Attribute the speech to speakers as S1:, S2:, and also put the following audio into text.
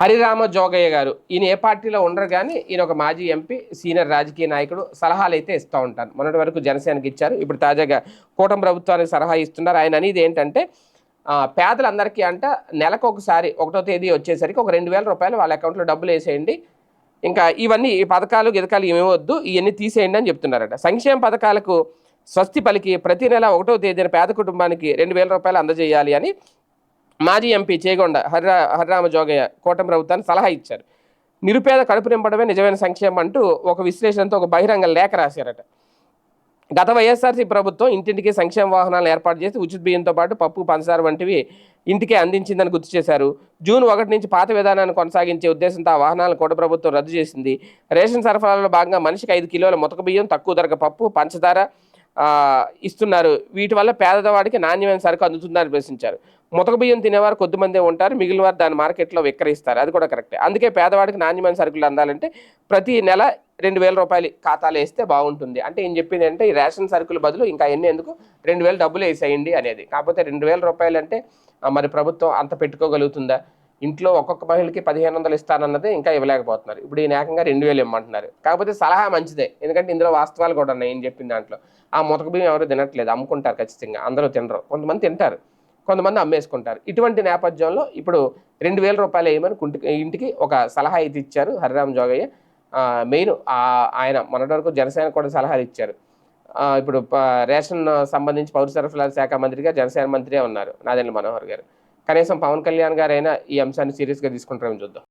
S1: హరిరామ జోగయ్య గారు. ఈయన ఏ పార్టీలో ఉండరు కానీ ఈయన ఒక మాజీ ఎంపీ సీనియర్ రాజకీయ నాయకుడు. సలహాలు అయితే ఇస్తూ ఉంటారు. మొన్నటి వరకు జనసేనకి ఇచ్చారు. ఇప్పుడు తాజాగా కూటమి ప్రభుత్వానికి సలహా ఇస్తున్నారు. ఆయన అనేది ఏంటంటే పేదలందరికీ అంట నెలకు ఒకసారి ఒకటో తేదీ వచ్చేసరికి ఒక రెండు వేల రూపాయలు వాళ్ళ అకౌంట్లో డబ్బులు వేసేయండి. ఇంకా ఇవన్నీ ఈ పథకాలు గితకాలు ఏమేవద్దు ఇవన్నీ తీసేయండి అని చెప్తున్నారట. సంక్షేమ పథకాలకు స్వస్తి పలికి ప్రతి నెల ఒకటో తేదీన పేద కుటుంబానికి రెండు వేల రూపాయలు అందజేయాలి అని మాజీ ఎంపీ చేగొండ హర్రా హర్రామ జోగయ్య కూటమి ప్రభుత్వాన్ని సలహా ఇచ్చారు. నిరుపేద కడుపు నింపడమే నిజమైన సంక్షేమం అంటూ ఒక విశ్లేషణతో ఒక బహిరంగ లేఖ రాశారట. గత వైఎస్ఆర్సీ ప్రభుత్వం ఇంటింటికి సంక్షేమ వాహనాలు ఏర్పాటు చేసి ఉచిత బియ్యంతో పాటు పప్పు పంచదార వంటివి ఇంటికే అందించిందని గుర్తు చేశారు. జూన్ ఒకటి నుంచి పాత విధానాన్ని కొనసాగించే ఉద్దేశంతో ఆ వాహనాలను కూడా ప్రభుత్వం రద్దు చేసింది. రేషన్ సరఫరాలో భాగంగా మనిషికి ఐదు కిలోల ముతక బియ్యం తక్కువ ధరకు పప్పు పంచదార ఇస్తున్నారు. వీటి వల్ల పేదవాడికి నాణ్యమైన సరుకు అందుతుందని ప్రశ్నించారు. ముతక బియ్యం తినేవారు కొద్దిమందే ఉంటారు మిగిలిన వారు దాని మార్కెట్లో విక్రయిస్తారు. అది కూడా కరెక్టే. అందుకే పేదవాడికి నాణ్యమైన సరుకులు అందాలంటే ప్రతి నెల రెండు వేల రూపాయలు ఖాతాలు వేస్తే బాగుంటుంది. అంటే ఏం చెప్పింది అంటే ఈ రేషన్ సరుకుల బదులు ఇంకా ఎన్ని ఎందుకు? రెండు వేలు డబ్బులు వేసేయండి అనేది. కాకపోతే రెండు వేల రూపాయలు అంటే మరి ప్రభుత్వం అంత పెట్టుకోగలుగుతుందా? ఇంట్లో ఒక్కొక్క మహిళకి పదిహేను వందలు ఇస్తానన్నది ఇంకా ఇవ్వలేకపోతున్నారు. ఇప్పుడు ఈ ఏకంగా రెండు వేలు ఇమ్మంటున్నారు. కాకపోతే సలహా మంచిదే. ఎందుకంటే ఇందులో వాస్తవాలు కూడా ఉన్నాయి ఏం చెప్పిన దాంట్లో. ఆ ముతక బియ్యం ఎవరు తినట్లేదు అమ్ముకుంటారు ఖచ్చితంగా. అందరూ తినరు. కొంతమంది తింటారు. కొంతమంది అమ్మేసుకుంటారు. ఇటువంటి నేపథ్యంలో ఇప్పుడు రెండు వేల రూపాయలు వేయమని కుంటి ఇంటికి ఒక సలహా అయితే ఇచ్చారు హరిరామ్ జోగయ్య. మెయిన్ ఆయన మొన్నటి వరకు జనసేన కూడా సలహాలు ఇచ్చారు. ఇప్పుడు రేషన్ సంబంధించి పౌర సరఫరాల శాఖ మంత్రిగా జనసేన మంత్రియే ఉన్నారు నాదెండ్ల మనోహర్ గారు. కనీసం పవన్ కళ్యాణ్ గారైనా ఈ అంశాన్ని సీరియస్గా తీసుకుంటారని చూద్దాం.